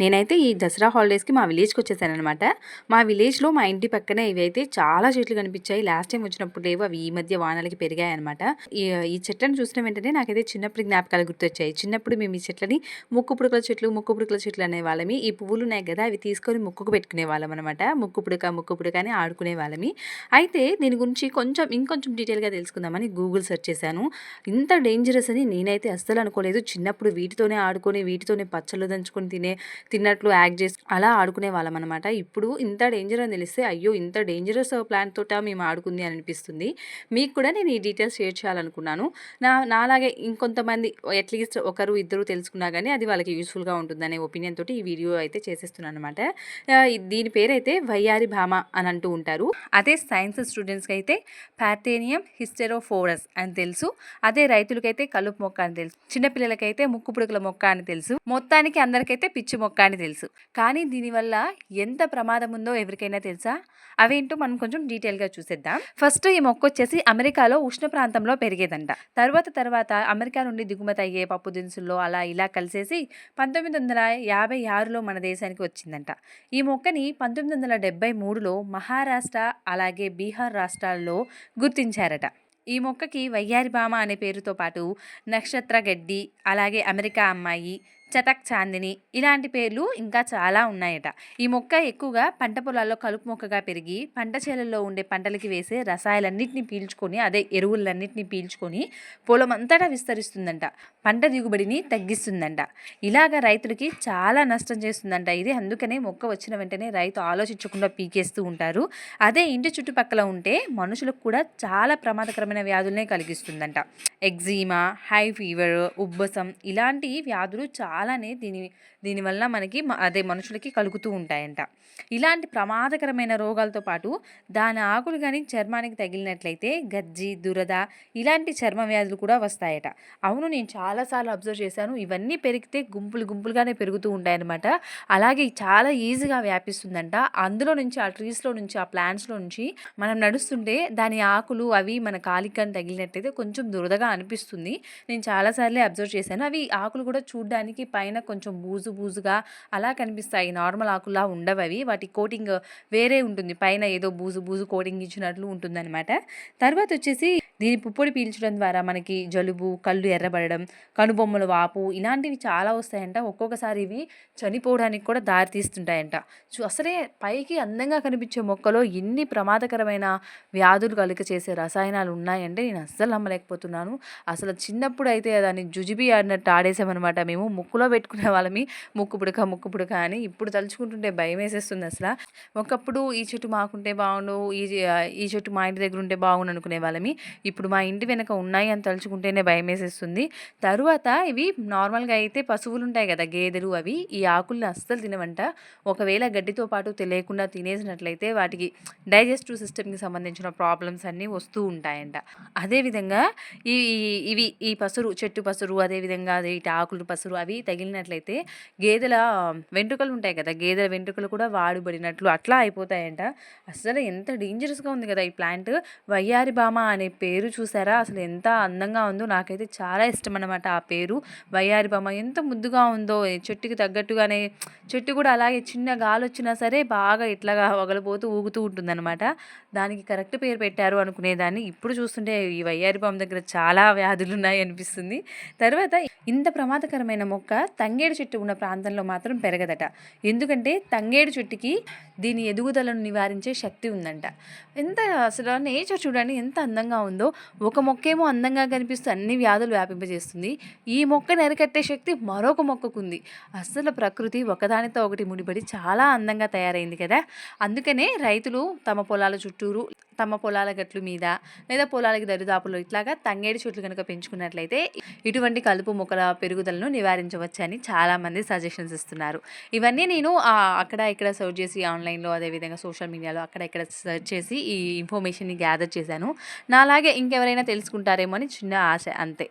నేనైతే ఈ దసరా హాలిడేస్కి మా విలేజ్కి వచ్చేసాను అనమాట మా విలేజ్లో మా ఇంటి పక్కనే ఇవైతే చాలా చెట్లు కనిపించాయి. లాస్ట్ టైం వచ్చినప్పుడు లేవు. అవి ఈ మధ్య వానలకి పెరిగాయి అనమాట ఈ చెట్లను చూసిన వెంటనే నాకైతే చిన్నప్పుడు జ్ఞాపకాలు గుర్తొచ్చాయి. చిన్నప్పుడు మేము ఈ చెట్లని ముక్కు పుడకల చెట్లు ముక్కు పుడకల చెట్లు అనే వాళ్ళమి. ఈ పువ్వులు ఉన్నాయి కదా అవి తీసుకొని ముక్కుకు పెట్టుకునే వాళ్ళం అనమాట ముక్కు పుడక ముక్కు పుడక అని ఆడుకునే వాళ్ళమి. అయితే దీని గురించి కొంచెం ఇంకొంచెం డీటెయిల్గా తెలుసుకుందామని గూగుల్ సెర్చ్ చేశాను. ఇంత డేంజరస్ అని నేనైతే అస్సలు అనుకోలేదు. చిన్నప్పుడు వీటితోనే ఆడుకొని వీటితోనే పచ్చళ్ళు దంచుకొని తినే తిన్నట్లు యాక్ట్ చేసి అలా ఆడుకునే వాళ్ళం అనమాట ఇప్పుడు ఇంత డేంజర్ అని తెలిస్తే అయ్యో ఇంత డేంజరస్ ప్లాన్ తోట మేము ఆడుకుంది అని అనిపిస్తుంది. మీకు కూడా నేను ఈ డీటెయిల్స్ షేర్ చేయాలనుకున్నాను. నా నాలాగే ఇంకొంతమంది అట్లీస్ట్ ఒకరు ఇద్దరు తెలుసుకున్నా కానీ అది వాళ్ళకి యూస్ఫుల్గా ఉంటుందనే ఒపీనియన్ తోటి ఈ వీడియో అయితే చేసేస్తున్నాను అనమాట దీని పేరైతే వయ్యారి భామ అని అంటూ ఉంటారు. అదే సైన్స్ స్టూడెంట్స్కి అయితే ప్యాథేనియం హిస్టెరోఫోరస్ అని తెలుసు. అదే రైతులకైతే కలుపు మొక్క అని తెలుసు. చిన్నపిల్లలకైతే ముక్కు పుడుకుల మొక్క అని తెలుసు. మొత్తానికి అందరికైతే పిచ్చి మొక్క మొక్క అని తెలుసు. కానీ దీనివల్ల ఎంత ప్రమాదం ఉందో ఎవరికైనా తెలుసా? అవేంటో మనం కొంచెం డీటెయిల్గా చూసేద్దాం. ఫస్ట్ ఈ మొక్క వచ్చేసి అమెరికాలో ఉష్ణ ప్రాంతంలో పెరిగేదంట. తర్వాత తర్వాత అమెరికా నుండి దిగుమతి అయ్యే పప్పు దినుసుల్లో అలా ఇలా కలిసేసి పంతొమ్మిది వందల యాభై ఆరులో మన దేశానికి వచ్చిందంట. ఈ మొక్కని పంతొమ్మిది వందల డెబ్బై మూడులో మహారాష్ట్ర అలాగే బీహార్ రాష్ట్రాల్లో గుర్తించారట. ఈ మొక్కకి వయ్యారి బామ అనే పేరుతో పాటు నక్షత్ర గడ్డి అలాగే అమెరికా అమ్మాయి చతక్ చాందిని ఇలాంటి పేర్లు ఇంకా చాలా ఉన్నాయట. ఈ మొక్క ఎక్కువగా పంట పొలాల్లో కలుపు మొక్కగా పెరిగి పంట చేలల్లో ఉండే పంటలకి వేసే రసాయలన్నింటినీ పీల్చుకొని అదే ఎరువులన్నింటినీ పీల్చుకొని పొలం అంతటా విస్తరిస్తుందంట. పంట దిగుబడిని తగ్గిస్తుందంట. ఇలాగ రైతులకి చాలా నష్టం చేస్తుందంట ఇది. అందుకనే మొక్క వచ్చిన వెంటనే రైతు ఆలోచించకుండా పీకేస్తూ ఉంటారు. అదే ఇంటి చుట్టుపక్కల ఉంటే మనుషులకు కూడా చాలా ప్రమాదకరమైన వ్యాధులనే కలిగిస్తుందంట. ఎగ్జీమా హై ఫీవర్ ఉబ్బసం ఇలాంటి వ్యాధులు చాలా చాలానే దీని దీనివల్ల మనకి అదే మనుషులకి కలుగుతూ ఉంటాయంట. ఇలాంటి ప్రమాదకరమైన రోగాలతో పాటు దాని ఆకులు కానీ చర్మానికి తగిలినట్లయితే గజ్జి దురద ఇలాంటి చర్మ వ్యాధులు కూడా వస్తాయట. అవును నేను చాలాసార్లు అబ్జర్వ్ చేశాను. ఇవన్నీ పెరిగితే గుంపులు గుంపులుగానే పెరుగుతూ ఉంటాయన్నమాట. అలాగే చాలా ఈజీగా వ్యాపిస్తుందంట. అందులో నుంచి ఆ ట్రీస్లో నుంచి ఆ ప్లాంట్స్లో నుంచి మనం నడుస్తుంటే దాని ఆకులు అవి మన కాలికి కానీ తగిలినట్లయితే కొంచెం దురదగా అనిపిస్తుంది. నేను చాలాసార్లే అబ్జర్వ్ చేశాను. అవి ఆకులు కూడా చూడడానికి పైన కొంచెం బూజు బూజుగా అలా కనిపిస్తాయి. నార్మల్ ఆకులా ఉండవు అవి. వాటి కోటింగ్ వేరే ఉంటుంది. పైన ఏదో బూజు బూజు కోటింగ్ ఇచ్చినట్లు ఉంటుందన్నమాట. తర్వాత వచ్చేసి దీని పుప్పొడి పీల్చడం ద్వారా మనకి జలుబు కళ్ళు ఎర్రబడడం కనుబొమ్మలు వాపు ఇలాంటివి చాలా వస్తాయంట. ఒక్కొక్కసారి ఇవి చనిపోవడానికి కూడా దారి చూ అసలే పైకి అందంగా కనిపించే మొక్కలో ఎన్ని ప్రమాదకరమైన వ్యాధులు కలుగ చేసే రసాయనాలు ఉన్నాయంటే నేను అస్సలు నమ్మలేకపోతున్నాను. అసలు చిన్నప్పుడు అయితే దాన్ని జుజిబి ఆడినట్టు ఆడేసామన్నమాట మేము. ముక్కులో పెట్టుకునే వాళ్ళమి. ముక్కు పుడక ముక్కు పుడక అని ఇప్పుడు తలుచుకుంటుంటే భయం వేసేస్తుంది అసలు. ఒకప్పుడు ఈ చెట్టు మాకుంటే బాగుండు ఈ ఈ చెట్టు మా ఇంటి దగ్గర ఉంటే బాగుండు అనుకునే వాళ్ళమి. ఇప్పుడు మా ఇంటి వెనక ఉన్నాయి అని తలుచుకుంటేనే భయం వేసేస్తుంది. తరువాత ఇవి నార్మల్గా అయితే పశువులు ఉంటాయి కదా గేదెలు అవి ఈ ఆకుల్ని అస్సలు తినవంట. ఒకవేళ గడ్డితో పాటు తెలియకుండా తినేసినట్లయితే వాటికి డైజెస్టివ్ సిస్టమ్కి సంబంధించిన ప్రాబ్లమ్స్ అన్నీ వస్తూ ఉంటాయంట. అదేవిధంగా ఈ ఇవి ఈ పసురు చెట్టు పసురు అదేవిధంగా ఇటు ఆకులు పసురు అవి తగిలినట్లయితే గేదెల వెంట్రుకలు ఉంటాయి కదా గేదెల వెంట్రుకలు కూడా వాడుబడినట్లు అట్లా అయిపోతాయంట. అసలు ఎంత డేంజరస్గా ఉంది కదా ఈ ప్లాంట్ వయ్యారి బామ అనే పేరు చూసారా? అసలు ఎంత అందంగా ఉందో నాకైతే చాలా ఇష్టం అనమాట ఆ పేరు. వయ్యారి బామ ఎంత ముద్దుగా ఉందో చెట్టుకి తగ్గట్టుగానే చెట్టు కూడా అలాగే చిన్న గాలి వచ్చినా సరే బాగా ఇట్లాగా వగలపోతూ ఊగుతూ ఉంటుందన్నమాట. దానికి కరెక్ట్ పేరు పెట్టారు అనుకునేదాన్ని. ఇప్పుడు చూస్తుంటే ఈ వయ్యారి బామ దగ్గర చాలా వ్యాధులు ఉన్నాయి అనిపిస్తుంది. తర్వాత ఇంత ప్రమాదకరమైన మొక్క తంగేడు చెట్టు ఉన్న ప్రాంతంలో మాత్రం పెరగదట. ఎందుకంటే తంగేడు చెట్టుకి దీని ఎదుగుదలను నివారించే శక్తి ఉందంట. ఎంత అసలు నేచర్ చూడండి ఎంత అందంగా ఉందో. ఒక మొక్కేమో అందంగా కనిపిస్తూ అన్ని వ్యాధులు వ్యాపింపజేస్తుంది. ఈ మొక్క అరికట్టే శక్తి మరొక మొక్కకుంది. అసలు ప్రకృతి ఒకదానితో ఒకటి ముడిపడి చాలా అందంగా తయారైంది కదా. అందుకనే రైతులు తమ పొలాల చుట్టూరు తమ పొలాల గట్లు మీద లేదా పొలాలకి దరిదాపులు ఇట్లాగా తంగేడి చెట్లు కనుక పెంచుకున్నట్లయితే ఇటువంటి కలుపు మొక్కల పెరుగుదలను నివారించవచ్చని చాలామంది సజెషన్స్ ఇస్తున్నారు. ఇవన్నీ నేను అక్కడ ఇక్కడ సర్చ్ చేసి ఆన్లైన్లో అదేవిధంగా సోషల్ మీడియాలో అక్కడ ఇక్కడ సర్చ్ చేసి ఈ ఇన్ఫర్మేషన్ని గ్యాదర్ చేశాను. నాలాగే ఇంకెవరైనా తెలుసుకుంటారేమో అని చిన్న ఆశ అంతే.